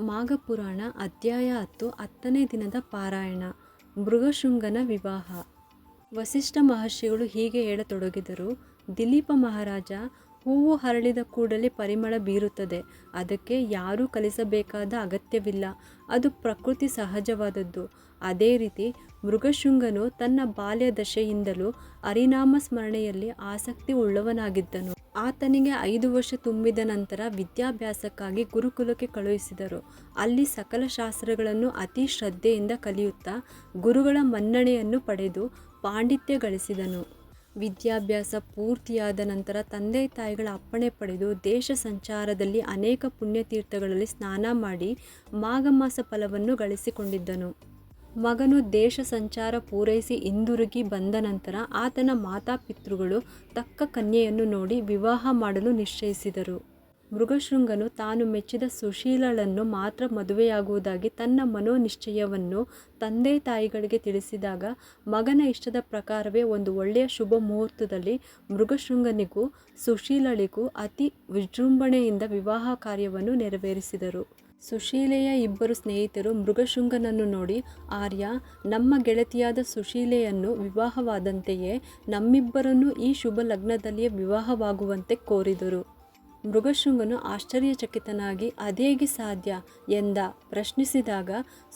ಮಾಘಪುರಾಣ ಅಧ್ಯಾಯ ಹತ್ತು ಹತ್ತನೇ ದಿನದ ಪಾರಾಯಣ. ಮೃಗಶೃಂಗನ ವಿವಾಹ. ವಸಿಷ್ಠ ಮಹರ್ಷಿಗಳು ಹೀಗೆ ಹೇಳತೊಡಗಿದರು ದಿಲೀಪ ಮಹಾರಾಜ ಹೂವು ಹರಳಿದ ಕೂಡಲೇ ಪರಿಮಳ ಬೀರುತ್ತದೆ. ಅದಕ್ಕೆ ಯಾರೂ ಕಲಿಸಬೇಕಾದ ಅಗತ್ಯವಿಲ್ಲ. ಅದು ಪ್ರಕೃತಿ ಸಹಜವಾದದ್ದು. ಅದೇ ರೀತಿ ಮೃಗಶೃಂಗನು ತನ್ನ ಬಾಲ್ಯ ದಶೆಯಿಂದಲೂ ಹರಿನಾಮ ಸ್ಮರಣೆಯಲ್ಲಿ ಆಸಕ್ತಿ ಉಳ್ಳವನಾಗಿದ್ದನು. ಆತನಿಗೆ ಐದು ವರ್ಷ ತುಂಬಿದ ನಂತರ ವಿದ್ಯಾಭ್ಯಾಸಕ್ಕಾಗಿ ಗುರುಕುಲಕ್ಕೆ ಕಳುಹಿಸಿದರು. ಅಲ್ಲಿ ಸಕಲ ಶಾಸ್ತ್ರಗಳನ್ನು ಅತಿ ಶ್ರದ್ಧೆಯಿಂದ ಕಲಿಯುತ್ತಾ ಗುರುಗಳ ಮನ್ನಣೆಯನ್ನು ಪಡೆದು ಪಾಂಡಿತ್ಯ ಗಳಿಸಿದನು. ವಿದ್ಯಾಭ್ಯಾಸ ಪೂರ್ತಿಯಾದ ನಂತರ ತಂದೆ ತಾಯಿಗಳ ಅಪ್ಪಣೆ ಪಡೆದು ದೇಶ ಸಂಚಾರದಲ್ಲಿ ಅನೇಕ ಪುಣ್ಯತೀರ್ಥಗಳಲ್ಲಿ ಸ್ನಾನ ಮಾಡಿ ಮಾಘಮಾಸ ಫಲವನ್ನು ಗಳಿಸಿಕೊಂಡಿದ್ದನು. ಮಗನು ದೇಶ ಸಂಚಾರ ಪೂರೈಸಿ ಹಿಂದಿರುಗಿ ಬಂದ ನಂತರ ಆತನ ಮಾತಾಪಿತೃಗಳು ತಕ್ಕ ಕನ್ಯೆಯನ್ನು ನೋಡಿ ವಿವಾಹ ಮಾಡಲು ನಿಶ್ಚಯಿಸಿದರು. ಮೃಗಶೃಂಗನು ತಾನು ಮೆಚ್ಚಿದ ಸುಶೀಲಳನ್ನು ಮಾತ್ರ ಮದುವೆಯಾಗುವುದಾಗಿ ತನ್ನ ಮನೋನಿಶ್ಚಯವನ್ನು ತಂದೆ ತಾಯಿಗಳಿಗೆ ತಿಳಿಸಿದಾಗ ಮಗನ ಇಷ್ಟದ ಪ್ರಕಾರವೇ ಒಂದು ಒಳ್ಳೆಯ ಶುಭ ಮುಹೂರ್ತದಲ್ಲಿ ಮೃಗಶೃಂಗನಿಗೂ ಸುಶೀಲಳಿಗೂ ಅತಿ ವಿಜೃಂಭಣೆಯಿಂದ ವಿವಾಹ ಕಾರ್ಯವನ್ನು ನೆರವೇರಿಸಿದರು. ಸುಶೀಲೆಯ ಇಬ್ಬರು ಸ್ನೇಹಿತರು ಮೃಗಶೃಂಗನನ್ನು ನೋಡಿ, ಆರ್ಯ, ನಮ್ಮ ಗೆಳತಿಯಾದ ಸುಶೀಲೆಯನ್ನು ವಿವಾಹವಾದಂತೆಯೇ ನಮ್ಮಿಬ್ಬರನ್ನು ಈ ಶುಭ ಲಗ್ನದಲ್ಲಿಯೇ ವಿವಾಹವಾಗುವಂತೆ ಕೋರಿದರು. ಮೃಗಶೃಂಗನು ಆಶ್ಚರ್ಯಚಕಿತನಾಗಿ, ಅದೇಗೆ ಸಾಧ್ಯ ಎಂದ ಪ್ರಶ್ನಿಸಿದಾಗ,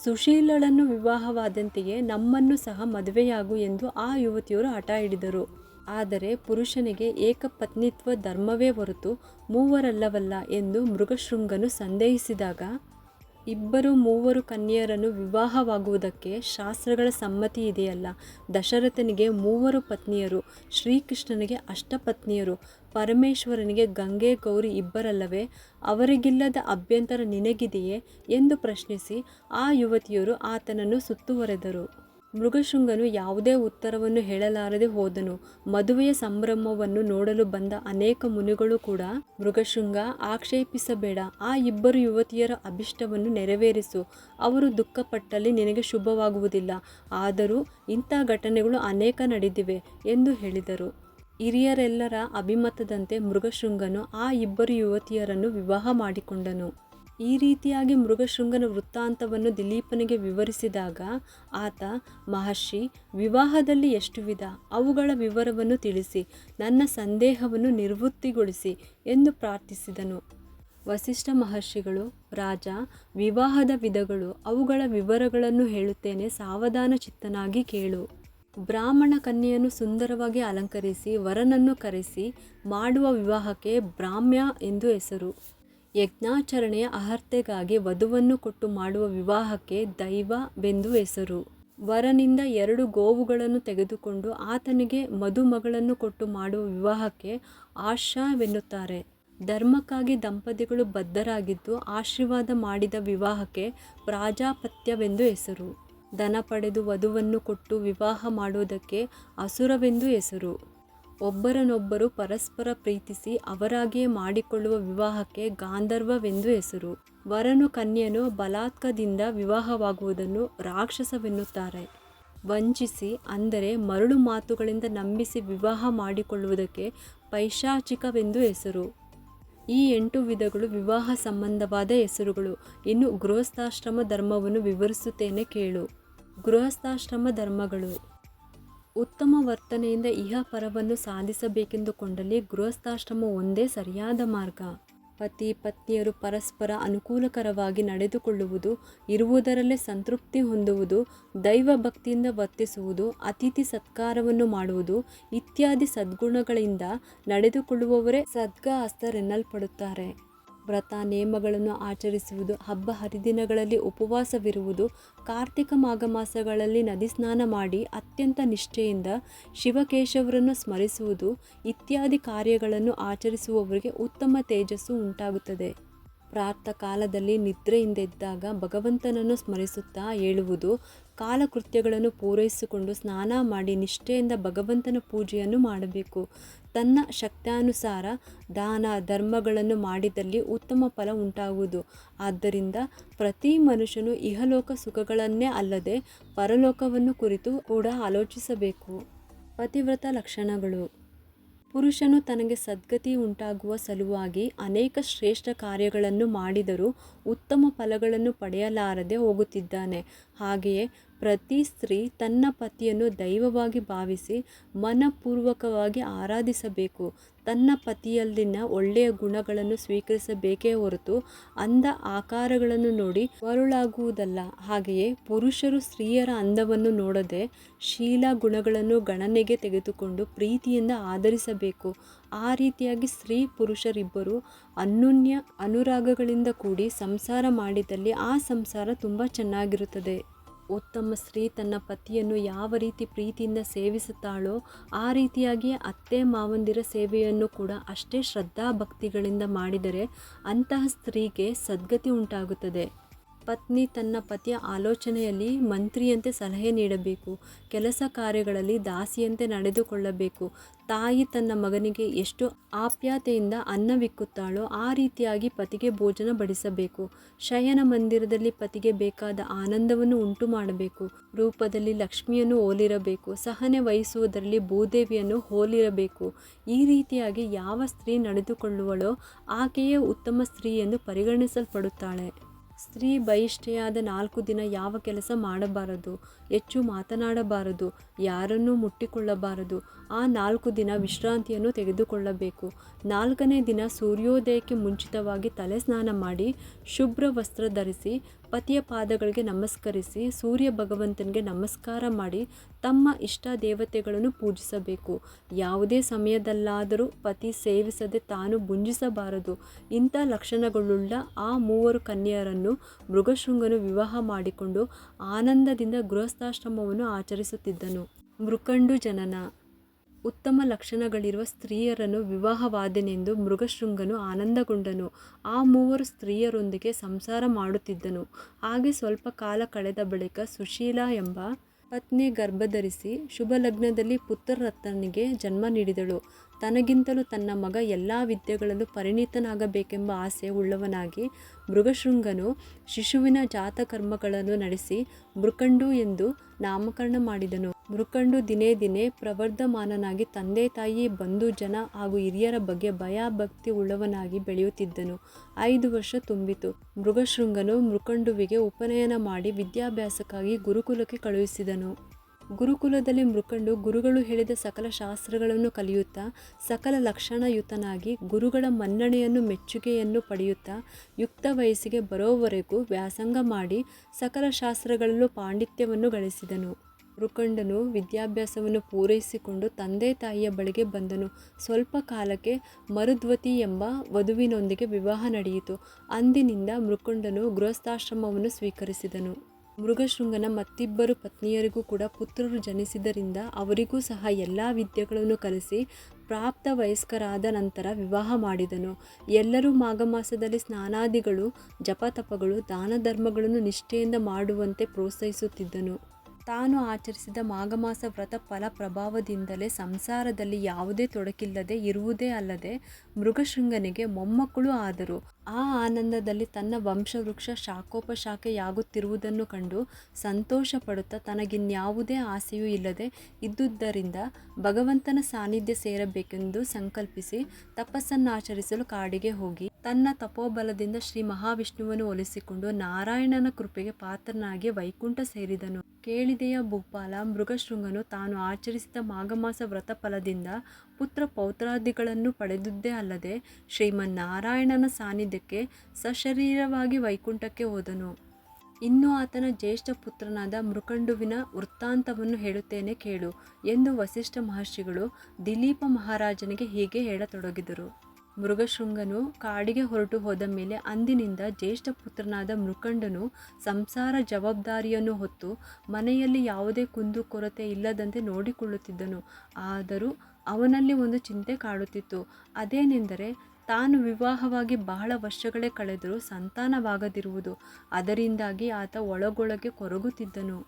ಸುಶೀಲಳನ್ನು ವಿವಾಹವಾದಂತೆಯೇ ನಮ್ಮನ್ನು ಸಹ ಮದುವೆಯಾಗು ಎಂದು ಆ ಯುವತಿಯರು ಹಠ ಹಿಡಿದರು. ಆದರೆ ಪುರುಷನಿಗೆ ಏಕಪತ್ನಿತ್ವ ಧರ್ಮವೇ ಹೊರತು ಮೂವರಲ್ಲವಲ್ಲ ಎಂದು ಮೃಗಶೃಂಗನು ಸಂದೇಹಿಸಿದಾಗ ಇಬ್ಬರು ಮೂವರು ಕನ್ಯೆಯರನ್ನು ವಿವಾಹವಾಗುವುದಕ್ಕೆ ಶಾಸ್ತ್ರಗಳ ಸಮ್ಮತಿ ಇದೆಯಲ್ಲ. ದಶರಥನಿಗೆ ಮೂವರು ಪತ್ನಿಯರು, ಶ್ರೀಕೃಷ್ಣನಿಗೆ ಅಷ್ಟಪತ್ನಿಯರು, ಪರಮೇಶ್ವರನಿಗೆ ಗಂಗೆ, ಗೌರಿ ಇಬ್ಬರಲ್ಲವೇ? ಅವರಿಗಿಲ್ಲದ ಅಭ್ಯಂತರ ನಿನಗಿದೆಯೇ? ಎಂದು ಪ್ರಶ್ನಿಸಿ ಆ ಯುವತಿಯರು ಆತನನ್ನು ಸುತ್ತುವರೆದರು. ಮೃಗಶೃಂಗನು ಯಾವುದೇ ಉತ್ತರವನ್ನು ಹೇಳಲಾರದೆ ಹೋದನು. ಮದುವೆಯ ಸಂಭ್ರಮವನ್ನು ನೋಡಲು ಬಂದ ಅನೇಕ ಮುನಿಗಳು ಕೂಡ ಮೃಗಶೃಂಗ ಆಕ್ಷೇಪಿಸಬೇಡ. ಆ ಇಬ್ಬರು ಯುವತಿಯರ ಅಭಿಷ್ಟವನ್ನು ನೆರವೇರಿಸು. ಅವರು ದುಃಖಪಟ್ಟಲ್ಲಿ ನಿನಗೆ ಶುಭವಾಗುವುದಿಲ್ಲ. ಆದರೂ ಇಂಥ ಘಟನೆಗಳು ಅನೇಕ ನಡೆದಿವೆ ಎಂದು ಹೇಳಿದರು. ಹಿರಿಯರೆಲ್ಲರ ಅಭಿಮತದಂತೆ ಮೃಗಶೃಂಗನು ಆ ಇಬ್ಬರು ಯುವತಿಯರನ್ನು ವಿವಾಹ ಮಾಡಿಕೊಂಡನು. ಈ ರೀತಿಯಾಗಿ ಮೃಗಶೃಂಗನ ವೃತ್ತಾಂತವನ್ನು ದಿಲೀಪನಿಗೆ ವಿವರಿಸಿದಾಗ ಆತ, ಮಹರ್ಷಿ, ವಿವಾಹದಲ್ಲಿ ಎಷ್ಟು ವಿಧ? ಅವುಗಳ ವಿವರವನ್ನು ತಿಳಿಸಿ, ನನ್ನ ಸಂದೇಹವನ್ನು ನಿರ್ವೃತ್ತಿಗೊಳಿಸಿ ಎಂದು ಪ್ರಾರ್ಥಿಸಿದನು. ವಸಿಷ್ಠ ಮಹರ್ಷಿಗಳು, ರಾಜ, ವಿವಾಹದ ವಿಧಗಳು, ಅವುಗಳ ವಿವರಗಳನ್ನು ಹೇಳುತ್ತೇನೆ, ಸಾವಧಾನ ಚಿತ್ತನಾಗಿ ಕೇಳು. ಬ್ರಾಹ್ಮಣ ಕನ್ಯೆಯನ್ನು ಸುಂದರವಾಗಿ ಅಲಂಕರಿಸಿ, ವರನನ್ನು ಕರೆಸಿ, ಮಾಡುವ ವಿವಾಹಕ್ಕೆ ಬ್ರಾಹ್ಮ್ಯ ಎಂದು ಹೆಸರು. ಯಜ್ಞಾಚರಣೆಯ ಅರ್ಹತೆಗಾಗಿ ವಧುವನ್ನು ಕೊಟ್ಟು ಮಾಡುವ ವಿವಾಹಕ್ಕೆ ದೈವವೆಂದು ಹೆಸರು. ವರನಿಂದ ಎರಡು ಗೋವುಗಳನ್ನು ತೆಗೆದುಕೊಂಡು ಆತನಿಗೆ ಮದುಮಗಳನ್ನು ಕೊಟ್ಟು ಮಾಡುವ ವಿವಾಹಕ್ಕೆ ಆಶಾವೆನ್ನುತ್ತಾರೆ ಧರ್ಮಕ್ಕಾಗಿ ದಂಪತಿಗಳು ಬದ್ಧರಾಗಿದ್ದು ಆಶೀರ್ವಾದ ಮಾಡಿದ ವಿವಾಹಕ್ಕೆ ಪ್ರಾಜಾಪತ್ಯವೆಂದು ಹೆಸರು. ದನ ಪಡೆದು ವಧುವನ್ನು ಕೊಟ್ಟು ವಿವಾಹ ಮಾಡುವುದಕ್ಕೆ ಅಸುರವೆಂದು ಹೆಸರು. ಒಬ್ಬರನ್ನೊಬ್ಬರು ಪರಸ್ಪರ ಪ್ರೀತಿಸಿ ಅವರಾಗಿಯೇ ಮಾಡಿಕೊಳ್ಳುವ ವಿವಾಹಕ್ಕೆ ಗಾಂಧರ್ವವೆಂದು ಹೆಸರು. ವರನು ಕನ್ಯನು ಬಲಾತ್ಕದಿಂದ ವಿವಾಹವಾಗುವುದನ್ನು ರಾಕ್ಷಸವೆನ್ನುತ್ತಾರೆ. ವಂಚಿಸಿ, ಅಂದರೆ ಮರಳು ಮಾತುಗಳಿಂದ ನಂಬಿಸಿ ವಿವಾಹ ಮಾಡಿಕೊಳ್ಳುವುದಕ್ಕೆ ಪೈಶಾಚಿಕವೆಂದು ಹೆಸರು. ಈ ಎಂಟು ವಿಧಗಳು ವಿವಾಹ ಸಂಬಂಧವಾದ ಹೆಸರುಗಳು. ಇನ್ನು ಗೃಹಸ್ಥಾಶ್ರಮ ಧರ್ಮವನ್ನು ವಿವರಿಸುತ್ತೇನೆ ಕೇಳು. ಗೃಹಸ್ಥಾಶ್ರಮ ಧರ್ಮಗಳು. ಉತ್ತಮ ವರ್ತನೆಯಿಂದ ಇಹ ಪರವನ್ನು ಸಾಧಿಸಬೇಕೆಂದುಕೊಂಡಲ್ಲಿ ಗೃಹಸ್ಥಾಶ್ರಮ ಒಂದೇ ಸರಿಯಾದ ಮಾರ್ಗ. ಪತಿ ಪತ್ನಿಯರು ಪರಸ್ಪರ ಅನುಕೂಲಕರವಾಗಿ ನಡೆದುಕೊಳ್ಳುವುದು, ಇರುವುದರಲ್ಲೇ ಸಂತೃಪ್ತಿ ಹೊಂದುವುದು, ದೈವ ಭಕ್ತಿಯಿಂದ ವರ್ತಿಸುವುದು, ಅತಿಥಿ ಸತ್ಕಾರವನ್ನು ಮಾಡುವುದು ಇತ್ಯಾದಿ ಸದ್ಗುಣಗಳಿಂದ ನಡೆದುಕೊಳ್ಳುವವರೇ ಸದ್ಗಹಸ್ತರೆನ್ನಲ್ಪಡುತ್ತಾರೆ ವ್ರತ, ನೇಮಗಳನ್ನು ಆಚರಿಸುವುದು, ಹಬ್ಬ ಹರಿದಿನಗಳಲ್ಲಿ ಉಪವಾಸವಿರುವುದು, ಕಾರ್ತಿಕ ಮಾಘ ಮಾಸಗಳಲ್ಲಿ ನದಿ ಸ್ನಾನ ಮಾಡಿ ಅತ್ಯಂತ ನಿಷ್ಠೆಯಿಂದ ಶಿವಕೇಶವರನ್ನು ಸ್ಮರಿಸುವುದು ಇತ್ಯಾದಿ ಕಾರ್ಯಗಳನ್ನು ಆಚರಿಸುವವರಿಗೆ ಉತ್ತಮ ತೇಜಸ್ಸು ಉಂಟಾಗುತ್ತದೆ. ಪ್ರಾರ್ಥ ಕಾಲದಲ್ಲಿ ನಿದ್ರೆಯಿಂದೆದ್ದಾಗ ಭಗವಂತನನ್ನು ಸ್ಮರಿಸುತ್ತಾ ಹೇಳುವುದು ಕಾಲಕೃತ್ಯಗಳನ್ನು ಪೂರೈಸಿಕೊಂಡು ಸ್ನಾನ ಮಾಡಿ ನಿಷ್ಠೆಯಿಂದ ಭಗವಂತನ ಪೂಜೆಯನ್ನು ಮಾಡಬೇಕು. ತನ್ನ ಶಕ್ತಾನುಸಾರ ದಾನ ಧರ್ಮಗಳನ್ನು ಮಾಡಿದಲ್ಲಿ ಉತ್ತಮ ಫಲ ಉಂಟಾಗುವುದು. ಆದ್ದರಿಂದ ಪ್ರತಿ ಮನುಷ್ಯನು ಇಹಲೋಕ ಸುಖಗಳನ್ನೇ ಅಲ್ಲದೆ ಪರಲೋಕವನ್ನು ಕುರಿತು ಕೂಡ ಆಲೋಚಿಸಬೇಕು. ಪತಿವ್ರತ ಲಕ್ಷಣಗಳು. ಪುರುಷನು ತನಗೆ ಸದ್ಗತಿ ಉಂಟಾಗುವ ಸಲುವಾಗಿ ಅನೇಕ ಶ್ರೇಷ್ಠ ಕಾರ್ಯಗಳನ್ನು ಮಾಡಿದರೂ ಉತ್ತಮ ಫಲಗಳನ್ನು ಪಡೆಯಲಾರದೆ ಹೋಗುತ್ತಿದ್ದಾನೆ. ಹಾಗೆಯೇ ಪ್ರತಿ ಸ್ತ್ರೀ ತನ್ನ ಪತಿಯನ್ನು ದೈವವಾಗಿ ಭಾವಿಸಿ ಮನಪೂರ್ವಕವಾಗಿ ಆರಾಧಿಸಬೇಕು. ತನ್ನ ಪತಿಯಲ್ಲಿನ ಒಳ್ಳೆಯ ಗುಣಗಳನ್ನು ಸ್ವೀಕರಿಸಬೇಕೇ ಹೊರತು ಅಂದ ಆಕಾರಗಳನ್ನು ನೋಡಿ ಮರುಳಾಗುವುದಲ್ಲ ಹಾಗೆಯೇ ಪುರುಷರು ಸ್ತ್ರೀಯರ ಅಂದವನ್ನು ನೋಡದೆ ಶೀಲ ಗುಣಗಳನ್ನು ಗಣನೆಗೆ ತೆಗೆದುಕೊಂಡು ಪ್ರೀತಿಯಿಂದ ಆಧರಿಸಬೇಕು. ಆ ರೀತಿಯಾಗಿ ಸ್ತ್ರೀ ಪುರುಷರಿಬ್ಬರು ಅನ್ಯೋನ್ಯ ಅನುರಾಗಗಳಿಂದ ಕೂಡಿ ಸಂಸಾರ ಮಾಡಿದಲ್ಲಿ ಆ ಸಂಸಾರ ತುಂಬ ಚೆನ್ನಾಗಿರುತ್ತದೆ. ಉತ್ತಮ ಸ್ತ್ರೀ ತನ್ನ ಪತಿಯನ್ನು ಯಾವ ರೀತಿ ಪ್ರೀತಿಯಿಂದ ಸೇವಿಸುತ್ತಾಳೋ ಆ ರೀತಿಯಾಗಿ ಅತ್ತೆ ಮಾವಂದಿರ ಸೇವೆಯನ್ನು ಕೂಡ ಅಷ್ಟೇ ಶ್ರದ್ಧಾ ಭಕ್ತಿಗಳಿಂದ ಮಾಡಿದರೆ ಅಂತಹ ಸ್ತ್ರೀಗೆ ಸದ್ಗತಿ ಉಂಟಾಗುತ್ತದೆ. ಪತ್ನಿ ತನ್ನ ಪತಿಯ ಆಲೋಚನೆಯಲ್ಲಿ ಮಂತ್ರಿಯಂತೆ ಸಲಹೆ ನೀಡಬೇಕು, ಕೆಲಸ ಕಾರ್ಯಗಳಲ್ಲಿ ದಾಸಿಯಂತೆ ನಡೆದುಕೊಳ್ಳಬೇಕು. ತಾಯಿ ತನ್ನ ಮಗನಿಗೆ ಎಷ್ಟು ಆಪ್ಯಾತೆಯಿಂದ ಅನ್ನವಿಕ್ಕುತ್ತಾಳೋ ಆ ರೀತಿಯಾಗಿ ಪತಿಗೆ ಭೋಜನ ಬಡಿಸಬೇಕು. ಶಯನ ಮಂದಿರದಲ್ಲಿ ಪತಿಗೆ ಬೇಕಾದ ಆನಂದವನ್ನು ಉಂಟು ಮಾಡಬೇಕು ರೂಪದಲ್ಲಿ ಲಕ್ಷ್ಮಿಯನ್ನು ಹೋಲಿರಬೇಕು ಸಹನೆ ವಹಿಸುವುದರಲ್ಲಿ ಭೂದೇವಿಯನ್ನು ಹೋಲಿರಬೇಕು. ಈ ರೀತಿಯಾಗಿ ಯಾವ ಸ್ತ್ರೀ ನಡೆದುಕೊಳ್ಳುವಳೋ ಆಕೆಯೇ ಉತ್ತಮ ಸ್ತ್ರೀ ಎಂದು ಪರಿಗಣಿಸಲ್ಪಡುತ್ತಾಳೆ. ಸ್ತ್ರೀ ಬಹಿಷ್ಠೆಯಾದ ನಾಲ್ಕು ದಿನ ಯಾವ ಕೆಲಸ ಮಾಡಬಾರದು? ಹೆಚ್ಚು ಮಾತನಾಡಬಾರದು, ಯಾರನ್ನೂ ಮುಟ್ಟಿಕೊಳ್ಳಬಾರದು. ಆ ನಾಲ್ಕು ದಿನ ವಿಶ್ರಾಂತಿಯನ್ನು ತೆಗೆದುಕೊಳ್ಳಬೇಕು. ನಾಲ್ಕನೇ ದಿನ ಸೂರ್ಯೋದಯಕ್ಕೆ ಮುಂಚಿತವಾಗಿ ತಲೆ ಸ್ನಾನ ಮಾಡಿ ಶುಭ್ರ ವಸ್ತ್ರ ಧರಿಸಿ ಪತಿಯ ಪಾದಗಳಿಗೆ ನಮಸ್ಕರಿಸಿ, ಸೂರ್ಯ ಭಗವಂತನಿಗೆ ನಮಸ್ಕಾರ ಮಾಡಿ ತಮ್ಮ ಇಷ್ಟ ದೇವತೆಗಳನ್ನು ಪೂಜಿಸಬೇಕು. ಯಾವುದೇ ಸಮಯದಲ್ಲಾದರೂ ಪತಿ ಸೇವಿಸದೆ ತಾನು ಭುಂಜಿಸಬಾರದು. ಇಂಥ ಲಕ್ಷಣಗಳುಳ್ಳ ಆ ಮೂವರು ಕನ್ಯೆಯರನ್ನು ಮೃಗಶೃಂಗನು ವಿವಾಹ ಮಾಡಿಕೊಂಡು ಆನಂದದಿಂದ ಗೃಹಸ್ಥಾಶ್ರಮವನ್ನು ಆಚರಿಸುತ್ತಿದ್ದನು. ಮೃಕಂಡು ಜನನ ಉತ್ತಮ ಲಕ್ಷಣಗಳಿರುವ ಸ್ತ್ರೀಯರನ್ನು ವಿವಾಹವಾದನೆಂದು ಮೃಗಶೃಂಗನು ಆನಂದಗೊಂಡನು. ಆ ಮೂವರು ಸ್ತ್ರೀಯರೊಂದಿಗೆ ಸಂಸಾರ ಮಾಡುತ್ತಿದ್ದನು. ಹಾಗೆ ಸ್ವಲ್ಪ ಕಾಲ ಕಳೆದ ಬಳಿಕ ಸುಶೀಲಾ ಎಂಬ ಪತ್ನಿ ಗರ್ಭಧರಿಸಿ ಶುಭಲಗ್ನದಲ್ಲಿ ಪುತ್ರರತ್ನನಿಗೆ ಜನ್ಮ ನೀಡಿದಳು. ತನಗಿಂತಲೂ ತನ್ನ ಮಗ ಎಲ್ಲ ವಿದ್ಯೆಗಳಲ್ಲೂ ಪರಿಣಿತನಾಗಬೇಕೆಂಬ ಆಸೆ ಉಳ್ಳವನಾಗಿ ಮೃಗಶೃಂಗನು ಶಿಶುವಿನ ಜಾತಕರ್ಮಗಳನ್ನು ನಡೆಸಿ ಮೃಕಂಡು ಎಂದು ನಾಮಕರಣ ಮಾಡಿದನು. ಮೃಕಂಡು ದಿನೇ ದಿನೇ ಪ್ರವರ್ಧಮಾನನಾಗಿ ತಂದೆ ತಾಯಿ, ಬಂಧು ಜನ ಹಾಗೂ ಹಿರಿಯರ ಬಗ್ಗೆ ಭಯ ಭಕ್ತಿ ಉಳ್ಳವನಾಗಿ ಬೆಳೆಯುತ್ತಿದ್ದನು. ಐದು ವರ್ಷ ತುಂಬಿತು. ಮೃಗಶೃಂಗನು ಮೃಕಂಡುವಿಗೆ ಉಪನಯನ ಮಾಡಿ ವಿದ್ಯಾಭ್ಯಾಸಕ್ಕಾಗಿ ಗುರುಕುಲಕ್ಕೆ ಕಳುಹಿಸಿದನು. ಗುರುಕುಲದಲ್ಲಿ ಮೃಕಂಡು ಗುರುಗಳು ಹೇಳಿದ ಸಕಲ ಶಾಸ್ತ್ರಗಳನ್ನು ಕಲಿಯುತ್ತಾ, ಸಕಲ ಲಕ್ಷಣಯುತನಾಗಿ ಗುರುಗಳ ಮನ್ನಣೆಯನ್ನು, ಮೆಚ್ಚುಗೆಯನ್ನು ಪಡೆಯುತ್ತಾ, ಯುಕ್ತ ವಯಸ್ಸಿಗೆ ಬರೋವರೆಗೂ ವ್ಯಾಸಂಗ ಮಾಡಿ ಸಕಲ ಶಾಸ್ತ್ರಗಳಲ್ಲೂ ಪಾಂಡಿತ್ಯವನ್ನು ಗಳಿಸಿದನು. ಮೃಕಂಡನು ವಿದ್ಯಾಭ್ಯಾಸವನ್ನು ಪೂರೈಸಿಕೊಂಡು ತಂದೆ ತಾಯಿಯ ಬಳಿಗೆ ಬಂದನು. ಸ್ವಲ್ಪ ಕಾಲಕ್ಕೆ ಮರುದ್ವತಿ ಎಂಬ ವಧುವಿನೊಂದಿಗೆ ವಿವಾಹ ನಡೆಯಿತು. ಅಂದಿನಿಂದ ಮೃಕಂಡನು ಗೃಹಸ್ಥಾಶ್ರಮವನ್ನು ಸ್ವೀಕರಿಸಿದನು. ಮೃಗಶೃಂಗನ ಮತ್ತಿಬ್ಬರು ಪತ್ನಿಯರಿಗೂ ಕೂಡ ಪುತ್ರರು ಜನಿಸಿದ್ದರಿಂದ ಅವರಿಗೂ ಸಹ ಎಲ್ಲ ವಿದ್ಯೆಗಳನ್ನು ಕಲಿಸಿ ಪ್ರಾಪ್ತ ವಯಸ್ಕರಾದ ನಂತರ ವಿವಾಹ ಮಾಡಿದನು. ಎಲ್ಲರೂ ಮಾಘ ಮಾಸದಲ್ಲಿ ಸ್ನಾನಾದಿಗಳು, ಜಪತಪಗಳು ದಾನ ಧರ್ಮಗಳನ್ನು ನಿಷ್ಠೆಯಿಂದ ಮಾಡುವಂತೆ ಪ್ರೋತ್ಸಾಹಿಸುತ್ತಿದ್ದನು. ತಾನು ಆಚರಿಸಿದ ಮಾಘಮಾಸ ವ್ರತ ಫಲ ಪ್ರಭಾವದಿಂದಲೇ ಸಂಸಾರದಲ್ಲಿ ಯಾವುದೇ ತೊಡಕಿಲ್ಲದೆ ಇರುವುದೇ ಅಲ್ಲದೆ ಮೃಗಶೃಂಗನಿಗೆ ಮೊಮ್ಮಕ್ಕಳು ಆದರು. ಆ ಆನಂದದಲ್ಲಿ ತನ್ನ ವಂಶವೃಕ್ಷ ಶಾಖೋಪಶಾಖೆಯಾಗುತ್ತಿರುವುದನ್ನು ಕಂಡು ಸಂತೋಷ ಪಡುತ್ತಾ ತನಗಿನ್ಯಾವುದೇ ಆಸೆಯೂ ಇಲ್ಲದೆ ಇದ್ದುದರಿಂದ ಭಗವಂತನ ಸಾನ್ನಿಧ್ಯ ಸೇರಬೇಕೆಂದು ಸಂಕಲ್ಪಿಸಿ ತಪಸ್ಸನ್ನಾಚರಿಸಲು ಕಾಡಿಗೆ ಹೋಗಿ. ತನ್ನ ತಪೋಬಲದಿಂದ ಶ್ರೀ ಮಹಾವಿಷ್ಣುವನ್ನು ಒಲಿಸಿಕೊಂಡು ನಾರಾಯಣನ ಕೃಪೆಗೆ ಪಾತ್ರನಾಗಿ ವೈಕುಂಠ ಸೇರಿದನು. ಕೇಳಿದೆಯ ಭೂಪಾಲ, ಮೃಗಶೃಂಗನು ತಾನು ಆಚರಿಸಿದ ಮಾಘಮಾಸ ವ್ರತ ಫಲದಿಂದ ಪುತ್ರ ಪೌತ್ರಾದಿಗಳನ್ನು ಪಡೆದುದೇ ಅಲ್ಲದೆ ಶ್ರೀಮನ್ನಾರಾಯಣನ ಸಾನ್ನಿಧ್ಯಕ್ಕೆ ಸಶರೀರವಾಗಿ ವೈಕುಂಠಕ್ಕೆ ಹೋದನು. ಇನ್ನು ಆತನ ಜ್ಯೇಷ್ಠ ಪುತ್ರನಾದ ಮೃಕಂಡುವಿನ ವೃತ್ತಾಂತವನ್ನು ಹೇಳುತ್ತೇನೆ ಕೇಳು ಎಂದು ವಸಿಷ್ಠ ಮಹರ್ಷಿಗಳು ದಿಲೀಪ ಮಹಾರಾಜನಿಗೆ ಹೀಗೆ ಹೇಳತೊಡಗಿದರು. ಮೃಗಶೃಂಗನು ಕಾಡಿಗೆ ಹೊರಟು ಹೋದ ಮೇಲೆ ಅಂದಿನಿಂದ ಜ್ಯೇಷ್ಠ ಪುತ್ರನಾದ ಮೃಕಂಡನು ಸಂಸಾರ ಜವಾಬ್ದಾರಿಯನ್ನು ಹೊತ್ತು ಮನೆಯಲ್ಲಿ ಯಾವುದೇ ಕುಂದು ಕೊರತೆ ಇಲ್ಲದಂತೆ ನೋಡಿಕೊಳ್ಳುತ್ತಿದ್ದನು. ಆದರೂ ಅವನಲ್ಲಿ ಒಂದು ಚಿಂತೆ ಕಾಡುತ್ತಿತ್ತು. ಅದೇನೆಂದರೆ ತಾನು ವಿವಾಹವಾಗಿ ಬಹಳ ವರ್ಷಗಳೇ ಕಳೆದರೂ ಸಂತಾನವಾಗದಿರುವುದು. ಅದರಿಂದಾಗಿ ಆತ ಒಳಗೊಳಗೆ ಕೊರಗುತ್ತಿದ್ದನು.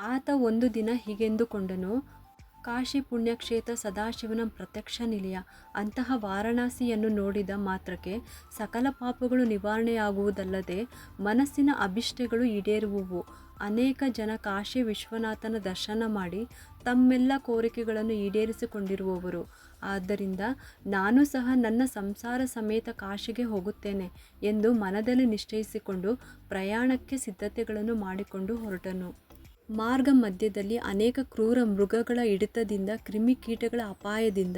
ಆತ ಒಂದು ದಿನ ಹೀಗೆಂದುಕೊಂಡನು ಕಾಶಿ ಪುಣ್ಯಕ್ಷೇತ್ರ ಸದಾಶಿವನ ಪ್ರತ್ಯಕ್ಷ ನಿಲಯ. ಅಂತಹ ವಾರಣಾಸಿಯನ್ನು ನೋಡಿದ ಮಾತ್ರಕ್ಕೆ ಸಕಲ ಪಾಪಗಳು ನಿವಾರಣೆಯಾಗುವುದಲ್ಲದೆ ಮನಸ್ಸಿನ ಅಭಿಷ್ಟೆಗಳು ಈಡೇರುವುವು. ಅನೇಕ ಜನ ಕಾಶಿ ವಿಶ್ವನಾಥನ ದರ್ಶನ ಮಾಡಿ ತಮ್ಮೆಲ್ಲ ಕೋರಿಕೆಗಳನ್ನು ಈಡೇರಿಸಿಕೊಂಡಿರುವವರು. ಆದ್ದರಿಂದ ನಾನು ಸಹ ನನ್ನ ಸಂಸಾರ ಸಮೇತ ಕಾಶಿಗೆ ಹೋಗುತ್ತೇನೆ ಎಂದು ಮನದಲ್ಲಿ ನಿಶ್ಚಯಿಸಿಕೊಂಡು ಪ್ರಯಾಣಕ್ಕೆ ಸಿದ್ಧತೆಗಳನ್ನು ಮಾಡಿಕೊಂಡು ಹೊರಟನು. ಮಾರ್ಗ ಮಧ್ಯದಲ್ಲಿ ಅನೇಕ ಕ್ರೂರ ಮೃಗಗಳ ಹಿಡಿತದಿಂದ ಕ್ರಿಮಿಕೀಟಗಳ ಅಪಾಯದಿಂದ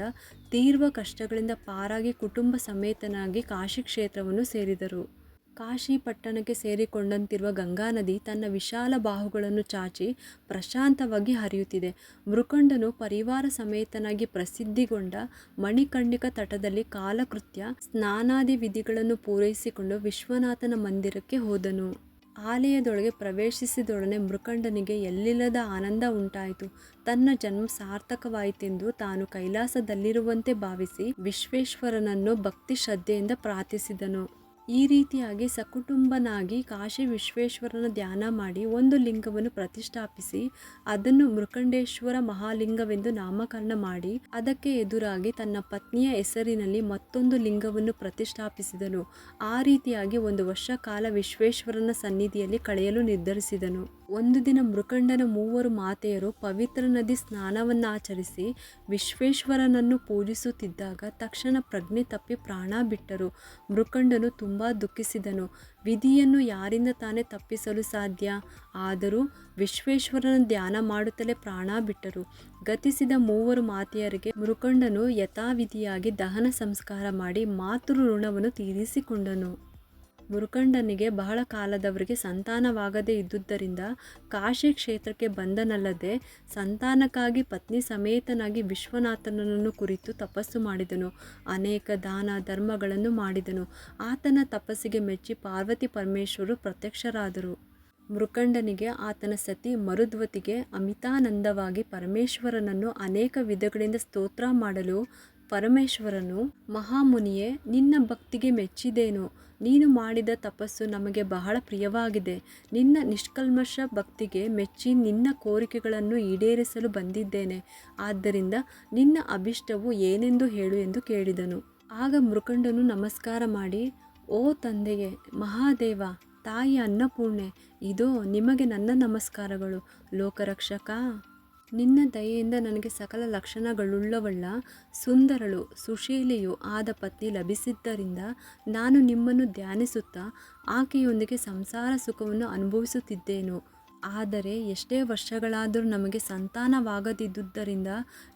ತೀವ್ರ ಕಷ್ಟಗಳಿಂದ ಪಾರಾಗಿ ಕುಟುಂಬ ಸಮೇತನಾಗಿ ಕಾಶಿ ಕ್ಷೇತ್ರವನ್ನು ಸೇರಿದರು. ಕಾಶಿ ಪಟ್ಟಣಕ್ಕೆ ಸೇರಿಕೊಂಡಂತಿರುವ ಗಂಗಾ ನದಿ ತನ್ನ ವಿಶಾಲ ಬಾಹುಗಳನ್ನು ಚಾಚಿ ಪ್ರಶಾಂತವಾಗಿ ಹರಿಯುತ್ತಿದೆ. ಮೃಕಂಡನು ಪರಿವಾರ ಸಮೇತನಾಗಿ ಪ್ರಸಿದ್ಧಿಗೊಂಡ ಮಣಿಕರ್ಣಿಕ ತಟದಲ್ಲಿ ಕಾಲಕೃತ್ಯ ಸ್ನಾನಾದಿ ವಿಧಿಗಳನ್ನು ಪೂರೈಸಿಕೊಂಡು ವಿಶ್ವನಾಥನ ಮಂದಿರಕ್ಕೆ ಹೋದನು. ಆಲಯದೊಳಗೆ ಪ್ರವೇಶಿಸಿದೊಡನೆ ಮೃಕಂಡನಿಗೆ ಎಲ್ಲಿಲ್ಲದ ಆನಂದ ಉಂಟಾಯಿತು. ತನ್ನ ಜನ್ಮ ಸಾರ್ಥಕವಾಯಿತೆಂದು ತಾನು ಕೈಲಾಸದಲ್ಲಿರುವಂತೆ ಭಾವಿಸಿ ವಿಶ್ವೇಶ್ವರನನ್ನು ಭಕ್ತಿ ಶ್ರದ್ಧೆಯಿಂದ ಪ್ರಾರ್ಥಿಸಿದನು. ಈ ರೀತಿಯಾಗಿ ಸಕುಟುಂಬನಾಗಿ ಕಾಶಿ ವಿಶ್ವೇಶ್ವರನ ಧ್ಯಾನ ಮಾಡಿ ಒಂದು ಲಿಂಗವನ್ನು ಪ್ರತಿಷ್ಠಾಪಿಸಿ ಅದನ್ನು ಮೃಕಂಡೇಶ್ವರ ಮಹಾಲಿಂಗವೆಂದು ನಾಮಕರಣ ಮಾಡಿ ಅದಕ್ಕೆ ಎದುರಾಗಿ ತನ್ನ ಪತ್ನಿಯ ಹೆಸರಿನಲ್ಲಿ ಮತ್ತೊಂದು ಲಿಂಗವನ್ನು ಪ್ರತಿಷ್ಠಾಪಿಸಿದನು. ಆ ರೀತಿಯಾಗಿ ಒಂದು ವರ್ಷ ಕಾಲ ವಿಶ್ವೇಶ್ವರನ ಸನ್ನಿಧಿಯಲ್ಲಿ ಕಳೆಯಲು ನಿರ್ಧರಿಸಿದನು. ಒಂದು ದಿನ ಮೃಕಂಡನ ಮೂವರು ಮಾತೆಯರು ಪವಿತ್ರ ನದಿ ಸ್ನಾನವನ್ನಾಚರಿಸಿ ವಿಶ್ವೇಶ್ವರನನ್ನು ಪೂಜಿಸುತ್ತಿದ್ದಾಗ ತಕ್ಷಣ ಪ್ರಜ್ಞೆ ತಪ್ಪಿ ಪ್ರಾಣ ಬಿಟ್ಟರು. ಮೃಕಂಡನು ತುಂಬ ದುಃಖಿಸಿದನು. ವಿಧಿಯನ್ನು ಯಾರಿಂದ ತಾನೇ ತಪ್ಪಿಸಲು ಸಾಧ್ಯ? ಆದರೂ ವಿಶ್ವೇಶ್ವರನ ಧ್ಯಾನ ಮಾಡುತ್ತಲೇ ಪ್ರಾಣ ಬಿಟ್ಟರು. ಗತಿಸಿದ ಮೂವರು ಮಾತೆಯರಿಗೆ ಮೃಕಂಡನು ಯಥಾವಿಧಿಯಾಗಿ ದಹನ ಸಂಸ್ಕಾರ ಮಾಡಿ ಮಾತೃ ಋಣವನ್ನು ತೀರಿಸಿಕೊಂಡನು. ಮುರುಕಂಡನಿಗೆ ಬಹಳ ಕಾಲದವರೆಗೆ ಸಂತಾನವಾಗದೇ ಇದ್ದುದರಿಂದ ಕಾಶಿ ಕ್ಷೇತ್ರಕ್ಕೆ ಬಂದನಲ್ಲದೆ ಸಂತಾನಕ್ಕಾಗಿ ಪತ್ನಿ ಸಮೇತನಾಗಿ ವಿಶ್ವನಾಥನನ್ನು ಕುರಿತು ತಪಸ್ಸು ಮಾಡಿದನು. ಅನೇಕ ದಾನ ಧರ್ಮಗಳನ್ನು ಮಾಡಿದನು. ಆತನ ತಪಸ್ಸಿಗೆ ಮೆಚ್ಚಿ ಪಾರ್ವತಿ ಪರಮೇಶ್ವರು ಪ್ರತ್ಯಕ್ಷರಾದರು. ಮೃಕಂಡನಿಗೆ ಆತನ ಸತಿ ಮರುದ್ವತಿಗೆ ಅಮಿತಾನಂದವಾಗಿ ಪರಮೇಶ್ವರನನ್ನು ಅನೇಕ ವಿಧಗಳಿಂದ ಸ್ತೋತ್ರ ಮಾಡಲು ಪರಮೇಶ್ವರನು, ಮಹಾಮುನಿಯೇ, ನಿನ್ನ ಭಕ್ತಿಗೆ ಮೆಚ್ಚಿದೇನು? ನೀನು ಮಾಡಿದ ತಪಸ್ಸು ನಮಗೆ ಬಹಳ ಪ್ರಿಯವಾಗಿದೆ. ನಿನ್ನ ನಿಷ್ಕಲ್ಮಶ ಭಕ್ತಿಗೆ ಮೆಚ್ಚಿ ನಿನ್ನ ಕೋರಿಕೆಗಳನ್ನು ಈಡೇರಿಸಲು ಬಂದಿದ್ದೇನೆ. ಆದ್ದರಿಂದ ನಿನ್ನ ಅಭಿಷ್ಟವು ಏನೆಂದು ಹೇಳು ಎಂದು ಕೇಳಿದನು. ಆಗ ಮೃಕಂಡನು ನಮಸ್ಕಾರ ಮಾಡಿ, ಓ ತಂದೆಯೇ, ಮಹಾದೇವ, ತಾಯಿ ಅನ್ನಪೂರ್ಣೆ, ಇದೋ ನಿಮಗೆ ನನ್ನ ನಮಸ್ಕಾರಗಳು. ಲೋಕರಕ್ಷಕ ನಿನ್ನ ದಯೆಯಿಂದ ನನಗೆ ಸಕಲ ಲಕ್ಷಣಗಳುಳ್ಳವಳ್ಳ ಸುಂದರಳು ಸುಶೀಲೆಯು ಆದ ಪತ್ನಿ ಲಭಿಸಿದ್ದರಿಂದ ನಾನು ನಿಮ್ಮನ್ನು ಧ್ಯಾನಿಸುತ್ತಾ ಆಕೆಯೊಂದಿಗೆ ಸಂಸಾರ ಸುಖವನ್ನು ಅನುಭವಿಸುತ್ತಿದ್ದೇನು. ಆದರೆ ಎಷ್ಟೇ ವರ್ಷಗಳಾದರೂ ನಮಗೆ ಸಂತಾನವಾಗದಿದ್ದುದರಿಂದ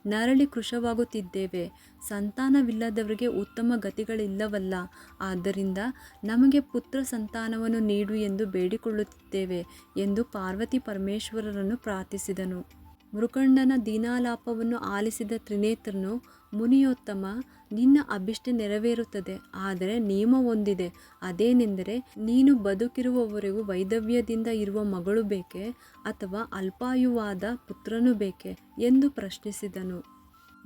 ನರಳಿ ಕೃಶವಾಗುತ್ತಿದ್ದೇವೆ. ಸಂತಾನವಿಲ್ಲದವರಿಗೆ ಉತ್ತಮ ಗತಿಗಳಿಲ್ಲವಲ್ಲ. ಆದ್ದರಿಂದ ನಮಗೆ ಪುತ್ರ ಸಂತಾನವನ್ನು ನೀಡು ಎಂದು ಬೇಡಿಕೊಳ್ಳುತ್ತಿದ್ದೇವೆ ಎಂದು ಪಾರ್ವತಿ ಪರಮೇಶ್ವರರನ್ನು ಪ್ರಾರ್ಥಿಸಿದನು. ಮೃಕಂಡನ ದೀನಾಲಾಪವನ್ನು ಆಲಿಸಿದ ತ್ರಿನೇತ್ರನು, ಮುನಿಯೋತ್ತಮ, ನಿನ್ನ ಅಭಿಷ್ಟ ನೆರವೇರುತ್ತದೆ, ಆದರೆ ನಿಯಮ ಹೊಂದಿದೆ. ಅದೇನೆಂದರೆ, ನೀನು ಬದುಕಿರುವವರೆಗೂ ವೈದವ್ಯದಿಂದ ಇರುವ ಮಗಳು ಬೇಕೆ ಅಥವಾ ಅಲ್ಪಾಯುವಾದ ಪುತ್ರನು ಬೇಕೆ? ಎಂದು ಪ್ರಶ್ನಿಸಿದನು.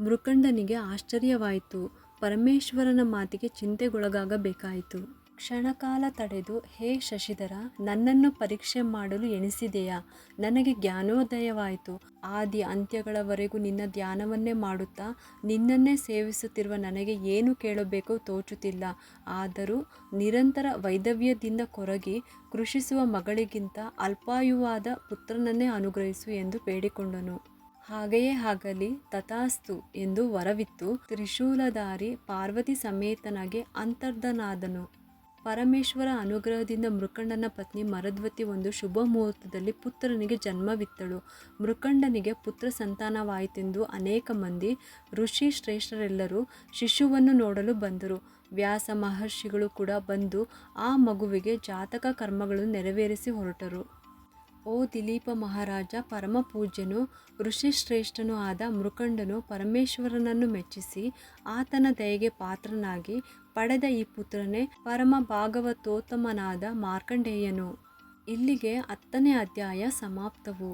ಮೃಕಂಡನಿಗೆ ಆಶ್ಚರ್ಯವಾಯಿತು. ಪರಮೇಶ್ವರನ ಮಾತಿಗೆ ಚಿಂತೆಗೊಳಗಾಗಬೇಕಾಯಿತು. ಕ್ಷಣಕಾಲ ತಡೆದು, ಹೇ ಶಶಿಧರ, ನನ್ನನ್ನು ಪರೀಕ್ಷೆ ಮಾಡಲು ಎಣಿಸಿದೆಯಾ? ನನಗೆ ಜ್ಞಾನೋದಯವಾಯಿತು. ಆದಿ ಅಂತ್ಯಗಳವರೆಗೂ ನಿನ್ನ ಧ್ಯಾನವನ್ನೇ ಮಾಡುತ್ತಾ, ನಿನ್ನನ್ನೇ ಸೇವಿಸುತ್ತಿರುವ ನನಗೆ ಏನು ಕೇಳಬೇಕೋ ತೋಚುತ್ತಿಲ್ಲ. ಆದರೂ ನಿರಂತರ ವೈದವ್ಯದಿಂದ ಕೊರಗಿ, ಕೃಷಿಸುವ ಮಗಳಿಗಿಂತ ಅಲ್ಪಾಯುವಾದ ಪುತ್ರನನ್ನೇ ಅನುಗ್ರಹಿಸು ಎಂದು ಬೇಡಿಕೊಂಡನು. ಹಾಗೆಯೇ ಆಗಲಿ ತಥಾಸ್ತು ಎಂದು ವರವಿತ್ತು. ತ್ರಿಶೂಲಧಾರಿ ಪಾರ್ವತಿ ಸಮೇತನಾಗಿ ಅಂತರ್ಧನಾದನು. ಪರಮೇಶ್ವರ ಅನುಗ್ರಹದಿಂದ ಮೃಕಂಡನ ಪತ್ನಿ ಮರದ್ವತಿ ಒಂದು ಶುಭ ಮುಹೂರ್ತದಲ್ಲಿ ಪುತ್ರನಿಗೆ ಜನ್ಮವಿತ್ತಳು. ಮೃಕಂಡನಿಗೆ ಪುತ್ರ ಸಂತಾನವಾಯಿತೆಂದು ಅನೇಕ ಮಂದಿ ಋಷಿ ಶ್ರೇಷ್ಠರೆಲ್ಲರೂ ಶಿಶುವನ್ನು ನೋಡಲು ಬಂದರು. ವ್ಯಾಸ ಮಹರ್ಷಿಗಳು ಕೂಡ ಬಂದು ಆ ಮಗುವಿಗೆ ಜಾತಕ ಕರ್ಮಗಳನ್ನು ನೆರವೇರಿಸಿ ಹೊರಟರು. ಓ ದಿಲೀಪ ಮಹಾರಾಜ, ಪರಮ ಪೂಜ್ಯನು, ಋಷಿಶ್ರೇಷ್ಠನೂ ಆದ ಮೃಕಂಡನು ಪರಮೇಶ್ವರನನ್ನು ಮೆಚ್ಚಿಸಿ ಆತನ ದಯೆಗೆ ಪಾತ್ರನಾಗಿ ಪಡೆದ ಈ ಪುತ್ರನೇ ಪರಮ ಭಾಗವತೋತ್ತಮನಾದ ಮಾರ್ಕಂಡೇಯನು. ಇಲ್ಲಿಗೆ ಹತ್ತನೇ ಅಧ್ಯಾಯ ಸಮಾಪ್ತವು.